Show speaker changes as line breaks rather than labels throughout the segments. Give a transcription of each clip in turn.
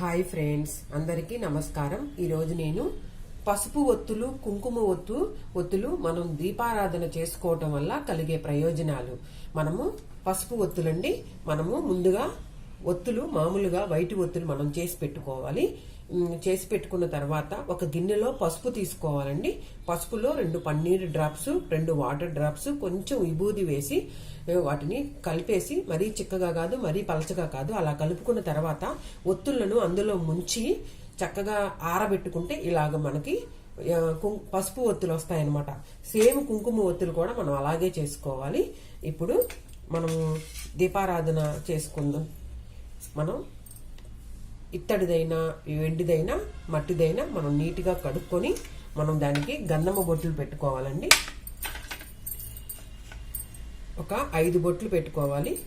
Hi friends అందరికీ నమస్కారం. ఈరోజు నేను పసుపు ఒత్తులు కుంకుమ ఒత్తు ఒత్తులు మనం దీపారాధన చేసుకోవటం వల్ల కలిగే ప్రయోజనాలు. మనము పసుపు ఒత్తులండి మనము ముందుగా ఒత్తులు మామూలుగా వైట్ ఒత్తులు మనం చేసి పెట్టుకోవాలి. చేసి పెట్టుకున్న తర్వాత ఒక గిన్నెలో పసుపు తీసుకోవాలండి. పసుపులో రెండు పన్నీర్ డ్రాప్స్ రెండు వాటర్ డ్రాప్స్ కొంచెం విభూది వేసి వాటిని కలిపేసి మరీ చిక్కగా కాదు మరీ పలచగా కాదు అలా కలుపుకున్న తర్వాత ఒత్తులను అందులో ముంచి చక్కగా ఆరబెట్టుకుంటే ఇలాగ మనకి కుం- పసుపు ఒత్తులు వస్తాయన్నమాట. సేమ్ కుంకుమ ఒత్తులు కూడా మనం అలాగే చేసుకోవాలి. ఇప్పుడు మనము దీపారాధన చేసుకుందాం. మనం ఇత్తడిదైనా వెండిదైనా మట్టిదైనా మనం నీట్గా కడుక్కొని మనం దానికి గంధమ బొట్లు పెట్టుకోవాలండి. ఒక ఐదు బొట్లు పెట్టుకోవాలి.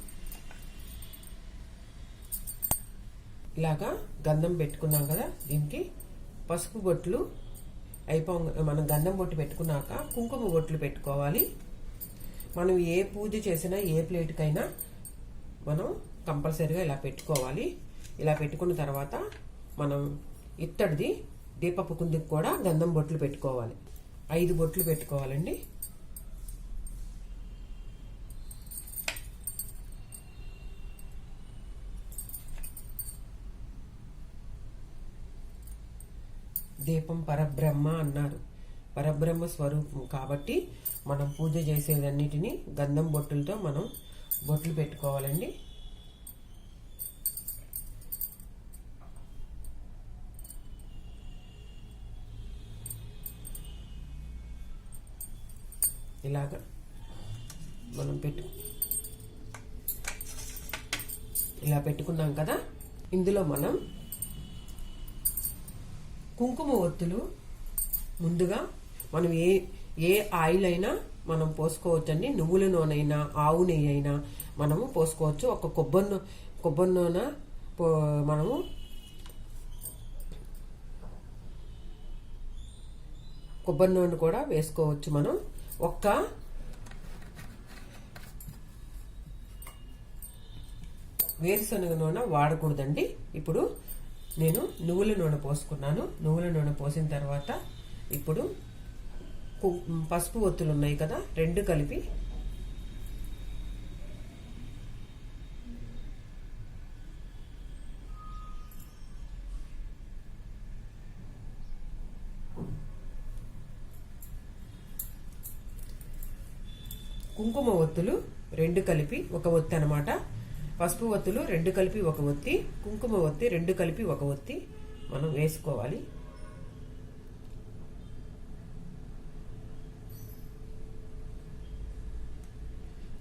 ఇలాగా గంధం పెట్టుకున్నాం కదా దీనికి. పసుపు బొట్లు అయిపో మనం గంధం బొట్టు పెట్టుకున్నాక కుంకుమ బొట్లు పెట్టుకోవాలి. మనం ఏ పూజ చేసినా ఏ ప్లేట్కైనా మనం కంపల్సరీగా ఇలా పెట్టుకోవాలి. ఇలా పెట్టుకున్న తర్వాత మనం ఇత్తడిది దీపపు కుందికి కూడా గంధం బొట్లు పెట్టుకోవాలి. ఐదు బొట్లు పెట్టుకోవాలండి. దీపం పరబ్రహ్మ అన్నారు. పరబ్రహ్మ స్వరూపం కాబట్టి మనం పూజ చేసేదన్నిటిని గంధం బొట్టులతో మనం బొట్లు పెట్టుకోవాలండి. ఇలాగా మనం పెట్టు ఇలా పెట్టుకున్నాం కదా? ఇందులో మనం కుంకుమ ఒత్తులు ముందుగా మనం ఏ ఏ ఆయిల్ అయినా మనం పోసుకోవచ్చండి. నువ్వుల నూనె అయినా ఆవు నెయ్యి అయినా మనము పోసుకోవచ్చు. ఒక కొబ్బరి నూనె కొబ్బరి నూనె పో- మనము కొబ్బరి నూనె కూడా వేసుకోవచ్చు మనం. ఒక్క వేరుశనగ నూనె వాడకూడదండి. ఇప్పుడు నేను నువ్వుల నూనె పోసుకున్నాను. నువ్వుల నూనె పోసిన తర్వాత ఇప్పుడు పసుపు ఒత్తులు ఉన్నాయి కదా రెండు కలిపి కుంకుమ ఒత్తులు రెండు కలిపి ఒక ఒత్తి అనమాట పసుపు ఒత్తులు రెండు కలిపి ఒక ఒత్తి కుంకుమ ఒత్తి రెండు కలిపి ఒక ఒత్తి మనం వేసుకోవాలి.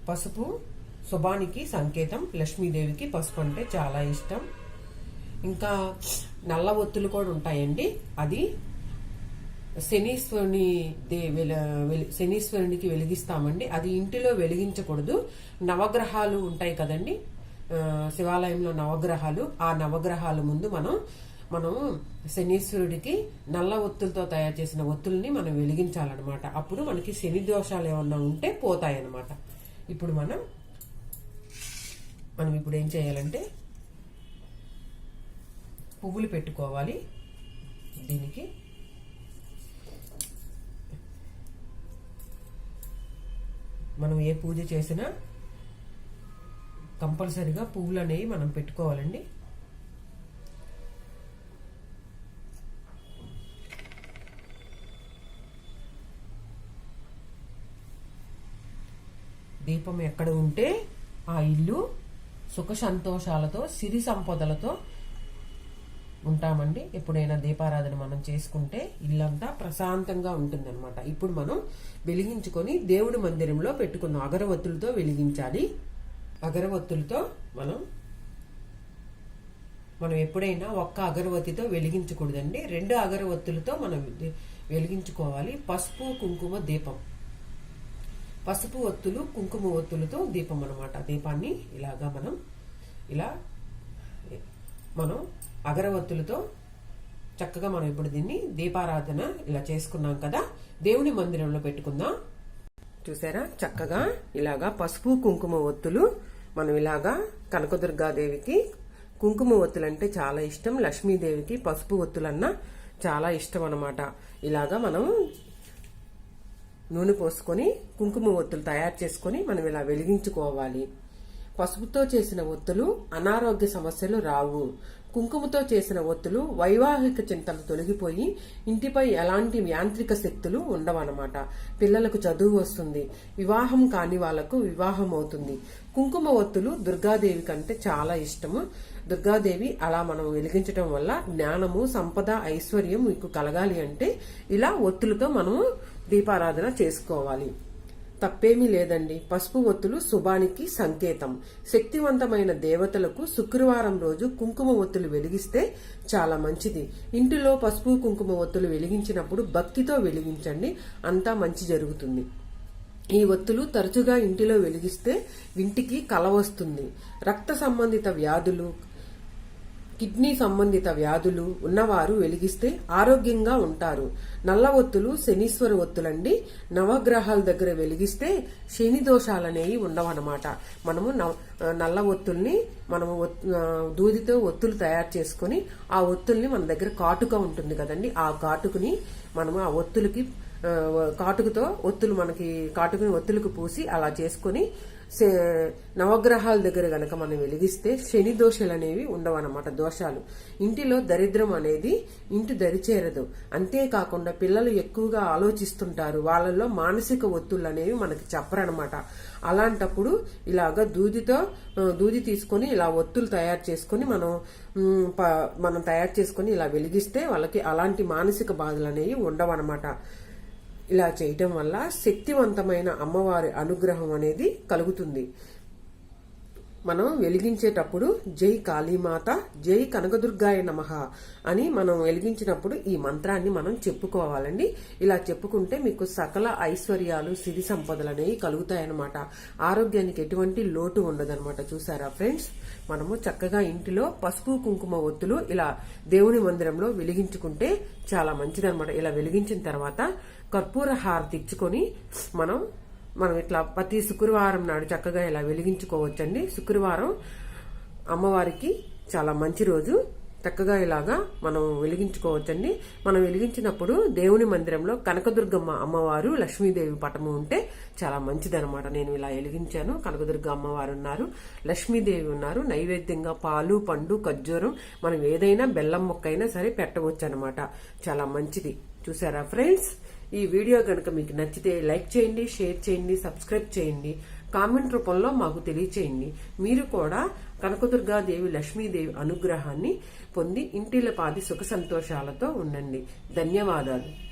పసుపు శుభానికి సంకేతం లక్ష్మీదేవికి పసుపు అంటే చాలా ఇష్టం. ఇంకా నల్ల ఒత్తులు కూడా ఉంటాయండి. అది శనీశ్వరుని దే వెలి- శనీశ్వరునికి వెలిగిస్తామండి. అది ఇంటిలో వెలిగించకూడదు. నవగ్రహాలు ఉంటాయి కదండి. శివాలయంలో నవగ్రహాలు. ఆ నవగ్రహాల ముందు మనం మనం శనీశ్వరుడికి నల్ల ఒత్తులతో తయారు చేసిన ఒత్తుల్ని మనం వెలిగించాలన్నమాట. అప్పుడు మనకి శని దోషాలు ఏమన్నా ఉంటే పోతాయన్నమాట. ఇప్పుడు మనం మనం ఇప్పుడు ఏం చేయాలంటే పువ్వులు పెట్టుకోవాలి. దీనికి మనం ఏ పూజ చేసినా కంపల్సరిగా పువ్వులు అనేవి మనం పెట్టుకోవాలండి. దీపం ఎక్కడ ఉంటే ఆ ఇల్లు సుఖ సంతోషాలతో సిరి సంపదలతో ఉంటామండి. ఎప్పుడైనా దీపారాధన మనం చేసుకుంటే ఇల్లంతా ప్రశాంతంగా ఉంటుందన్నమాట. ఇప్పుడు మనం వెలిగించుకొని దేవుడి మందిరంలో పెట్టుకున్న అగరవత్తులతో వెలిగించాలి. అగరవత్తులతో మనం మనం ఎప్పుడైనా ఒక్క అగరవత్తితో వెలిగించకూడదండి. రెండు అగరవత్తులతో మనం వెలిగించుకోవాలి. పసుపు కుంకుమ దీపం. పసుపు ఒత్తులు కుంకుమ ఒత్తులతో దీపం అనమాట దీపాన్ని ఇలాగా మనం ఇలా మనం అగరవత్తులతో చక్కగా మనం ఇప్పుడు దీన్ని దీపారాధన ఇలా చేసుకున్నాం కదా. దేవుని మందిరంలో పెట్టుకుందాం. చూసారా? చక్కగా ఇలాగా పసుపు కుంకుమ ఒత్తులు మనం ఇలాగా కనకదుర్గాదేవికి కుంకుమ ఒత్తులు అంటే చాలా ఇష్టం. లక్ష్మీదేవికి పసుపు ఒత్తులన్నా చాలా ఇష్టం అనమాట ఇలాగా మనం నూనె పోసుకొని కుంకుమ ఒత్తులు తయారు చేసుకొని మనం ఇలా వెలిగించుకోవాలి. పసుపుతో చేసిన ఒత్తులు అనారోగ్య సమస్యలు రావు. కుంకుమతో చేసిన ఒత్తులు వైవాహిక చింతలు తొలగిపోయి ఇంటిపై ఎలాంటి యాంత్రిక శక్తులు ఉండవన్నమాట. పిల్లలకు చదువు వస్తుంది. వివాహం కాని వాళ్ళకు వివాహం అవుతుంది కుంకుమ ఒత్తులు దుర్గాదేవి కంటే చాలా ఇష్టము. దుర్గాదేవి అలా మనం వెలిగించడం వల్ల జ్ఞానము సంపద ఐశ్వర్యం మీకు కలగాలి అంటే ఇలా ఒత్తులతో మనము దీపారాధన చేసుకోవాలి. తప్పేమీ లేదండి. పసుపు ఒత్తులు శుభానికి సంకేతం. శక్తివంతమైన దేవతలకు శుక్రవారం రోజు కుంకుమ ఒత్తులు వెలిగిస్తే చాలా మంచిది. ఇంటిలో పసుపు కుంకుమ ఒత్తులు వెలిగించినప్పుడు భక్తితో వెలిగించండి. అంతా మంచి జరుగుతుంది. ఈ ఒత్తులు తరచుగా ఇంటిలో వెలిగిస్తే ఇంటికి కల వస్తుంది. రక్త సంబంధిత వ్యాధులు కిడ్నీ సంబంధిత వ్యాధులు ఉన్నవారు వెలిగిస్తే ఆరోగ్యంగా ఉంటారు. నల్ల ఒత్తులు శనీశ్వర ఒత్తులండి. నవగ్రహాల దగ్గర వెలిగిస్తే శని దోషాలనేవి ఉండవన్నమాట. మనము నల్ల ఒత్తుల్ని మనము దూదితో ఒత్తులు తయారు చేసుకుని ఆ ఒత్తుల్ని మన దగ్గర కాటుక ఉంటుంది కదండి. ఆ కాటుకుని మనము ఆ ఒత్తులకి కాటుకతో ఒత్తులు మనకి కాటుకుని ఒత్తులకు పూసి అలా చేసుకుని నవగ్రహాల దగ్గర గనక మనం వెలిగిస్తే శని దోషాలు అనేవి ఉండవన్నమాట దోషాలు. ఇంటిలో దరిద్రం అనేది ఇంటి దరిచేరదు. అంతేకాకుండా పిల్లలు ఎక్కువగా ఆలోచిస్తుంటారు. వాళ్ళల్లో మానసిక ఒత్తులు అనేవి మనకి చెప్పరనమాట అలాంటప్పుడు ఇలాగ దూదితో దూది తీసుకొని ఇలా ఒత్తులు తయారు చేసుకొని మనం మనం తయారు చేసుకొని ఇలా వెలిగిస్తే వాళ్ళకి అలాంటి మానసిక బాధలు అనేవి ఉండవన్నమాట. ఇలా చేయటం వల్ల శక్తివంతమైన అమ్మవారి అనుగ్రహం అనేది కలుగుతుంది. మనం వెలిగించేటప్పుడు జై కాళీమాత జై కనకదుర్గాయ నమ అని మనం వెలిగించినప్పుడు ఈ మంత్రాన్ని మనం చెప్పుకోవాలండి. ఇలా చెప్పుకుంటే మీకు సకల ఐశ్వర్యాలు సిరి సంపదలు అనేవి కలుగుతాయన్నమాట. ఆరోగ్యానికి ఎటువంటి లోటు ఉండదన్నమాట. చూసారా ఫ్రెండ్స్? మనము చక్కగా ఇంటిలో పసుపు కుంకుమ ఒత్తులు ఇలా దేవుని మందిరంలో వెలిగించుకుంటే చాలా మంచిదన్నమాట. ఇలా వెలిగించిన తర్వాత కర్పూర హారతి ఇచ్చుకొని మనం మనం ఇట్లా ప్రతి శుక్రవారం నాడు చక్కగా ఇలా వెలిగించుకోవచ్చండి. శుక్రవారం అమ్మవారికి చాలా మంచి రోజు. చక్కగా ఇలాగా మనం వెలిగించుకోవచ్చండి. మనం వెలిగించినప్పుడు దేవుని మందిరంలో కనకదుర్గమ్మ అమ్మవారు లక్ష్మీదేవి పటము ఉంటే చాలా మంచిదనమాట నేను ఇలా వెలిగించాను. కనకదుర్గ అమ్మవారు ఉన్నారు లక్ష్మీదేవి ఉన్నారు. నైవేద్యంగా పాలు పండు ఖర్జూరం మనం ఏదైనా బెల్లం మొక్క అయినా సరే పెట్టవచ్చు అనమాట చాలా మంచిది. చూసారా ఫ్రెండ్స్? ఈ వీడియో కనుక మీకు నచ్చితే లైక్ చేయండి షేర్ చేయండి సబ్స్క్రైబ్ చేయండి. కామెంట్ రూపంలో మాకు తెలియచేయండి. మీరు కూడా కనకదుర్గాదేవి లక్ష్మీదేవి అనుగ్రహాన్ని పొంది ఇంటిల పాది సుఖ సంతోషాలతో ఉండండి. ధన్యవాదాలు.